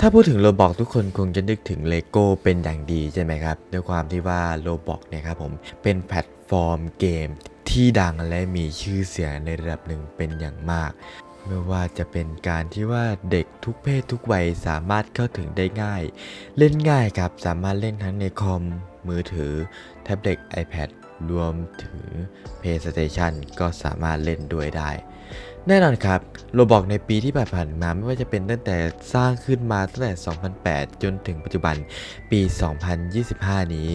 ถ้าพูดถึงโ o บอกทุกคนคงจะนึกถึงเลโก้เป็นอย่างดีใช่ไหมครับ ด้วยความที่ว่าโ o บอกเนี่ยครับผมเป็นแพลตฟอร์มเกมที่ดังและมีชื่อเสียงในระดับหนึ่งเป็นอย่างมาก ไม่ว่าจะเป็นการที่ว่าเด็กทุกเพศทุกวัยสามารถเข้าถึงได้ง่าย เล่นง่ายครับสามารถเล่นทั้งในคอมมือถือ แท็บเล็ต iPad รวมถึง PlayStation ก็สามารถเล่นด้วยได้ แน่นอนครับโรบอกในปีที่ผ่านมาไม่ว่าจะเป็นตั้งแต่สร้างขึ้นมาตั้งแต่ 2008 จนถึงปัจจุบันปี 2025 นี้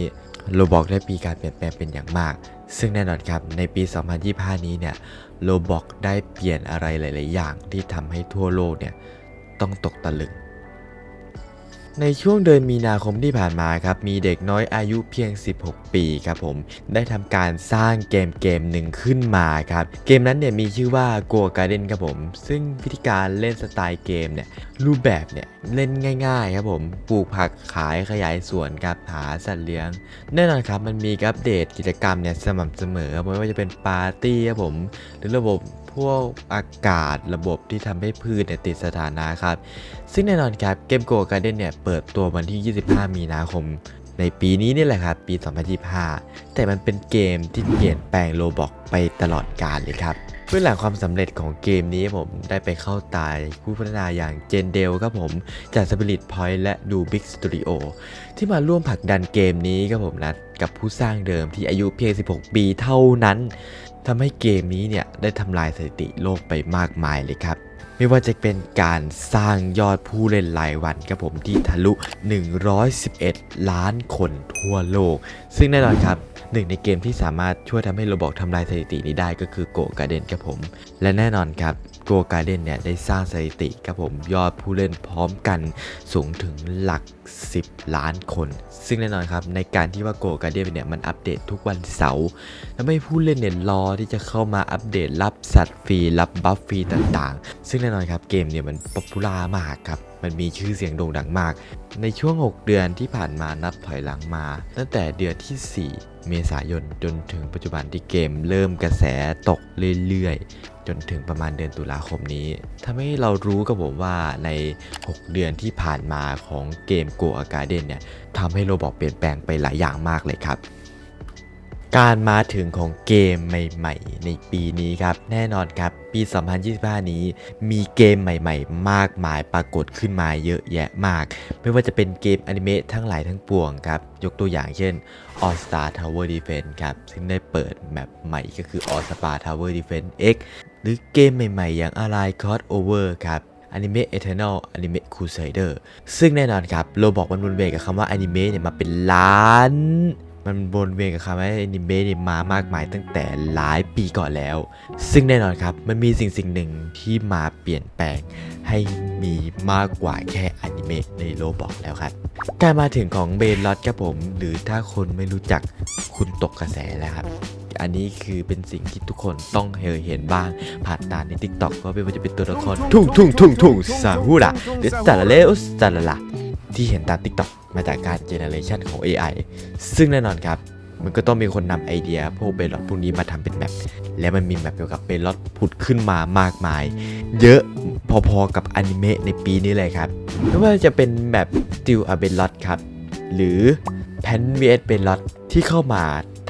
โรบอกได้ปีการเปลี่ยนแปลงเป็นอย่างมาก ซึ่งแน่นอนครับในปี 2025 นี้เนี่ยโรบอกได้เปลี่ยนอะไรหลาย ๆ อย่างที่ทำให้ทั่วโลกเนี่ยต้องตกตะลึง ในช่วงเดือนมีนาคมที่ผ่านมาครับ มีเด็กน้อยอายุเพียง 16 ปีครับผม ได้ทำการสร้างเกมเกมหนึ่งขึ้นมาครับ เกมนั้นเนี่ยมีชื่อว่า Go Garden ครับผม ซึ่งวิธีการเล่นสไตล์เกมเนี่ยรูปแบบเนี่ยเล่นง่ายๆครับผม ปลูกผักขายขยายสวนครับหาสัตว์เลี้ยง แน่นอนครับมันมีอัปเดตกิจกรรมเนี่ยสม่ำเสมอครับไม่ว่าจะเป็นปาร์ตี้ครับผม หรือระบบ พวกอากาศระบบที่ทำให้พืชเนี่ยติดสถานะครับ ซึ่งแน่นอนครับเกมโกการ์เด้นเนี่ยเปิดตัววันที่ 25 มีนาคม ในปีนี้นี่แหละครับ ปี 2025 แต่มันเป็นเกมที่เปลี่ยนแปลงโลบอกไปตลอดกาลเลยครับ พื่อหลังความสำเร็จของเกมนี้ผมได้ไปเข้าตายผู้พัฒนาอย่างเจนเดลครับผมจากสปิริตพอยต์และดูบิ๊กสตูดิโอที่มาร่วมผลักดันเกมนี้ครับผมนะกับผู้สร้างเดิมที่อายุเพียง 16 ปีเท่านั้นทำให้เกมนี้เนี่ยได้ทำลายสถิติโลกไปมากมายเลยครับ ไม่ว่าจะเป็นการสร้างยอดผู้เล่นรายวันครับผมที่ทะลุ 111 ล้านคนทั่วโลก ซึ่งแน่นอนครับหนึ่งในเกมที่สามารถช่วยทำให้โรบอกทำลายสถิตินี้ได้ก็คือโกการเดนครับผม และแน่นอนครับโกการเดนเนี่ยได้สร้างสถิติครับผมยอดผู้เล่นพร้อมกันสูงถึงหลัก10 ล้านคน ซึ่งแน่นอนครับในการที่ว่าโกการ์เดนเนี่ยมันอัปเดตทุกวันเสาร์ทำให้ผู้เล่นเนี่ยรอที่จะเข้ามาอัปเดตรับสัตว์ฟรีรับบัฟฟรีต่างๆ ซึ่งแน่นอนครับเกมเนี่ยมันป๊อปปูล่ามากครับมันมีชื่อเสียงโด่งดังมาก ในช่วง 6 เดือนที่ผ่านมานับถอยหลังมา ตั้งแต่เดือนที่ 4 เมษายนจนถึงปัจจุบันที่เกมเริ่มกระแสตกเรื่อยๆ จนถึงประมาณเดือนตุลาคมนี้ทำให้เรารู้กับผมว่าใน 6 เดือนที่ผ่านมาของเกม Go a g a r d e n เนี่ยทำให้โรบอกเปลี่ยนแปลงไปหลายอย่างมากเลยครับ การมาถึงของเกมใหม่ๆ ในปีนี้ครับ แน่นอนครับปี 2025 นี้มีเกมใหม่ๆ มากมายปรากฏขึ้นมาเยอะแยะมาก ไม่ว่าจะเป็นเกมอนิเมะทั้งหลายทั้งปวงครับ ยกตัวอย่างเช่น All Star Tower Defense ครับ ซึ่งได้เปิดแมปใหม่ก็คือ All Star Tower Defense X หรือเกมใหม่ๆ อย่าง Ally Crossover ครับะ Eternal อนิเมะ Crusader ซึ่งแน่นอนครับโลบอกมันวนเวียนกับคำว่าอนิเมะเนี่ยมาเป็นล้านมันวนเวียนกับคำว่าอนิเมะเนี่ยมามากมายตั้งแต่หลายปีก่อนแล้ว ซึ่งแน่นอนครับ มันมีสิ่งสิ่งหนึ่งที่มาเปลี่ยนแปลง ให้มีมากกว่าแค่อนิเมะในโลบอกแล้วครับ การมาถึงของเบนลอตครับผม หรือถ้าคนไม่รู้จักคุณตกกระแสแล้วครับ อันนี้คือเป็นสิ่งที่ทุกคนต้องเคยเห็นบ้าง ผ่านตาใน t ิ k t o k ว่าไม่ว่าจะเป็นตัวละครทุ่งทุ่งทุ่งทุ่งซาฮูระหรือซาลาเลอสซาลาลาที่เห็นตาม TikTok มาจากการเจเนเรชันของ AI ซึ่งแน่นอนครับมันก็ต้องมีคนนำไอเดียพวกเบลลอตพวกนี้มาทำเป็นแมปและมันมีแมปเกี่ยวกับเบลลอตผุดขึ้นมามากมาย เยอะพอๆกับอนิเมะในปีนี้เลยครับไม่ว่าจะเป็นแบบ Still a b e l o t ครับ หรือ p a n vs b e l o t ที่เข้ามา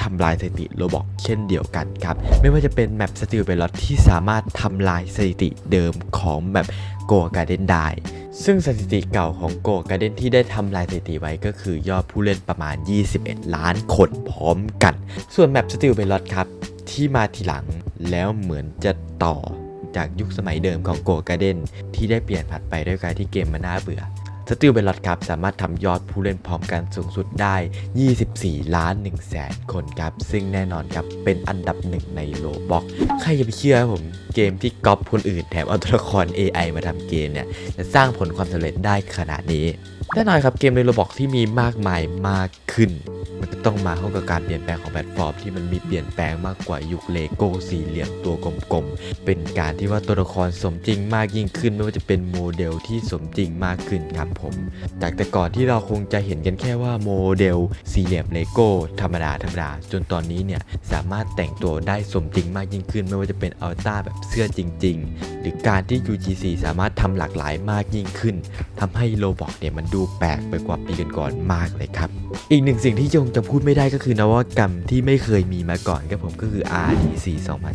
ทำลายสถิติโรบอกเช่นเดียวกันครับ ไม่ว่าจะเป็นแมป Still b e l o t ที่สามารถทำลายสถิติเดิมของแบบ Go Garden ได้ซึ่งสถิติเก่าของ Go Garden ที่ได้ทำลายสถิติไว้ก็คือยอดผู้เล่นประมาณ 21 ล้านคนพร้อมกัน ส่วนแมป Still b e l o t ครับ ที่มาทีหลังแล้วเหมือนจะต่อจากยุคสมัยเดิมของ Go Garden ที่ได้เปลี่ยนผัดไปด้วยการที่เกมมันน่าเบื่อ สติลเบลลอดครับสามารถทำยอดผู้เล่นพร้อมกันสูงสุดได้ 24 ล้าน1แสนคนครับ ซึ่งแน่นอนครับ เป็นอันดับหนึ่งในโลบ็อกใครจะไปเชื่อครับผม เกมที่ก๊อปคนอื่นแถมเอาตัวละคร AI มาทำเกมเนี่ย จะสร้างผลความสำเร็จได้ขนาดนี้ แน่นอนครับเกมในโรบอกที่มีมากมายมากขึ้น มันก็ต้องมาเข้ากับการเปลี่ยนแปลงของแพลตฟอร์มที่มันมีเปลี่ยนแปลงมากกว่ายุคเลโก้สี่เหลี่ยมตัวกลมๆ เป็นการที่ว่าตัวละครสมจริงมากยิ่งขึ้น ไม่ว่าจะเป็นโมเดลที่สมจริงมากขึ้นครับผม จากแต่ก่อนที่เราคงจะเห็นกันแค่ว่าโมเดลสี่เหลี่ยมเลโก้ธรรมดาธรรมดาจนตอนนี้เนี่ยสามารถแต่งตัวได้สมจริงมากยิ่งขึ้น ไม่ว่าจะเป็นอัลต้าแบบเสื้อจริง ๆ หรือการที่ UGC สามารถทำหลากหลายมากยิ่งขึ้นทำให้โลบอกเนี่ยมันดูแปลกไปกว่าปีก่อนๆมากเลยครับ อีกหนึ่งสิ่งที่ยงจะพูดไม่ได้ก็คือนวัตกรรมที่ไม่เคยมีมาก่อนครับผมก็คือ RDC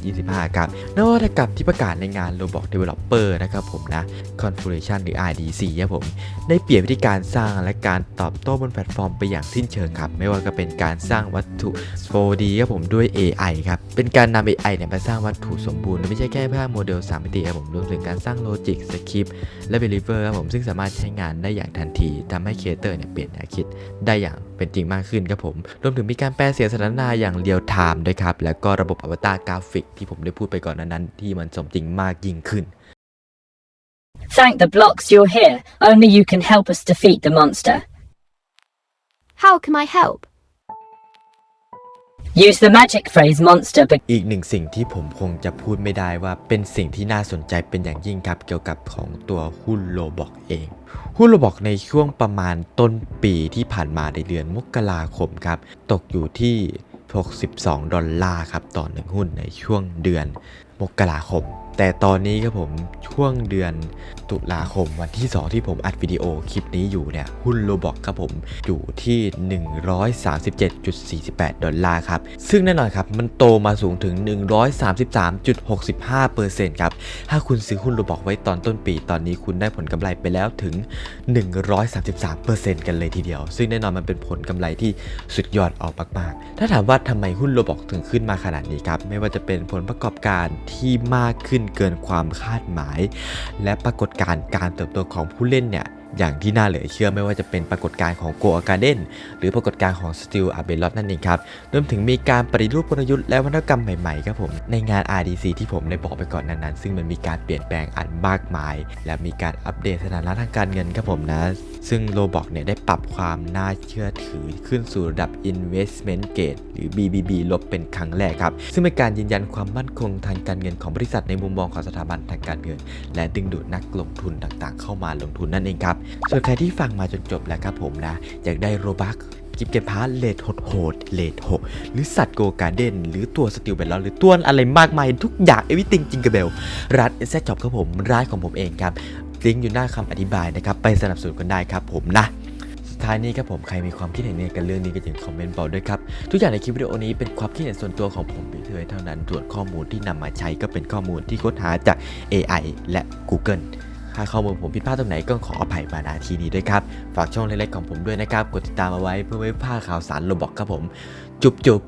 2025 ครับ นวัตกรรมที่ประกาศในงาน Roblox Developer นะครับผมนะ Configuration หรือ RDC ครับผมได้เปลี่ยนวิธีการสร้างและการตอบโต้บนแพลตฟอร์มไปอย่างสิ้นเชิงครับ ไม่ว่าจะเป็นการสร้างวัตถุ 4D ครับผมด้วย AI ครับเป็นการนำ AI เนี่ยมาสร้างวัตถุสมบูรณ์ไม่ใช่แค่ภาพโมเดล3มิติครับผมรวมถึงการสร้างโลจิกสคริปต์และ Believer ครับผมซึ่งสามารถใช้งานได้อย่างทันทีทำให้ครีเอเตอร์เนี่ยเปลี่ยนแนวคิดได้อย่างเป็นจริงมากขึ้นครับผม รวมถึงมีการแปลเสียงสนทนาอย่างเรียลไทม์ด้วยครับ แล้วก็ระบบอวตารกราฟิกที่ผมได้พูดไปก่อนนั้นๆที่มันสมจริงมากยิ่งขึ้น Thank the blocks you're here. Only you can help us defeat the monster. How can I help? Use the magic phrase monster, but อีกหนึ่งสิ่งที่ผมคงจะพูดไม่ได้ว่าเป็นสิ่งที่น่าสนใจเป็นอย่างยิ่งครับเกี่ยวกับของตัวหุ้นโลบอกเอง หุ้นโลบอกในช่วงประมาณต้นปีที่ผ่านมาในเดือนมกราคมครับ ตกอยู่ที่ 62 ดอลลาร์ครับ ต่อหนึ่งหุ้นในช่วงเดือน มกราคม แต่ตอนนี้ครับผมช่วงเดือนตุลาคมวันที่ 2 ที่ผมอัดวิดีโอคลิปนี้อยู่เนี่ยหุ้นโลบอกครับผมอยู่ที่ 137.48 ดอลลาร์ครับ ซึ่งแน่นอนครับ มันโตมาสูงถึง 133.65%ครับ ถ้าคุณซื้อหุ้นโลบอกไว้ตอนต้นปี ตอนนี้คุณได้ผลกำไรไปแล้วถึง 133%กันเลยทีเดียว ซึ่งแน่นอนมันเป็นผลกำไรที่สุดยอดออกมากๆ ถ้าถามว่าทำไมหุ้นโลบอกถึงขึ้นมาขนาดนี้ครับไม่ว่าจะเป็นผลประกอบการที่มากขึ้นเกินความคาดหมาย และปรากฏการณ์การเติบโตของผู้เล่นเนี่ย อย่างที่น่าเหลือเชื่อไม่ว่าจะเป็นปรากฏการณ์ของโกอาการ์เดนหรือปรากฏการณ์ของสติลอาเบลอตนั่นเองครับรวมถึงมีการปฏิรูปกลยุทธ์และวัฒนกรรมใหม่ๆครับผมในงาน RDC ที่ผมได้บอกไปก่อนนั้นๆซึ่งมันมีการเปลี่ยนแปลงอันมากมาย และมีการอัปเดตสถานะทางการเงินครับผมนะ ซึ่งโลบอกเนี่ยได้ปรับความน่าเชื่อถือขึ้นสู่ระดับ investment grade หรือ BBB ลบเป็นครั้งแรกครับ ซึ่งเป็นการยืนยันความมั่นคงทางการเงินของบริษัทในมุมมองของสถาบันทางการเงิน และดึงดูดนักลงทุนต่างๆ เข้ามาลงทุนนั่นเองครับส่วนใครที่ฟังมาจนจบแล้วครับผมนะอยากได้โรบักกิฟเกมพาร์เลดโหดเลดหกหรือสัตว์โกการเดนหรือตัวสติลเบลล์หรือตัวอะไรมากมายทุกอย่างเอวิติงจิงกระเบลร้านเอสเซจ็อบครับผมร้านของผมเองครับลิงก์อยู่หน้าคำอธิบายนะครับไปสนับสนุนกันได้ครับผมนะสุดท้ายนี้ครับผมใครมีความคิดเห็นในกันเรื่องนี้ก็อย่าลืมคอมเมนต์บอกด้วยครับทุกอย่างในคลิปวิดีโอนี้เป็นความคิดเห็นส่วนตัวของผมเฉยๆเท่านั้นส่วนข้อมูลที่นำมาใช้ก็เป็นข้อมูลที่ค้นหาจาก AI และ Google ถ้าข้อมูลผมผิดพลาดตรงไหนก็ขออภัยมาณทีนี้ด้วยครับ ฝากช่องเล็กๆของผมด้วยนะครับ กดติดตามเอาไว้เพื่อไม่พลาดข่าวสารโลบอกครับผม จุบจุบ